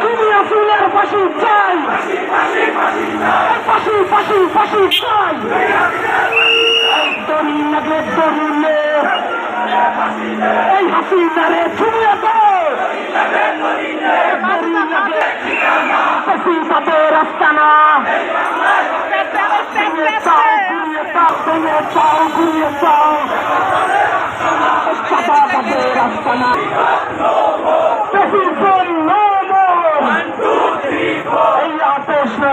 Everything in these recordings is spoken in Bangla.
খুনি আসিলের ফাঁসি চাই। ফাঁসি ফাঁসি ফাঁসি চাই। এই দড়ি লাগলে দড়িলে। এই হাসিনারে ছুঁয়ে দাও দড়ি লাগে ফাঁসি তাদের রাস্তা না। ঘুরিয়ে চাও ঘুরিয়ে চাও ভেঙে চাও ঘুরিয়ে চাও চাপা তাদের রাস্তা না Precision no more! এই আপোষ না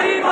Arriba!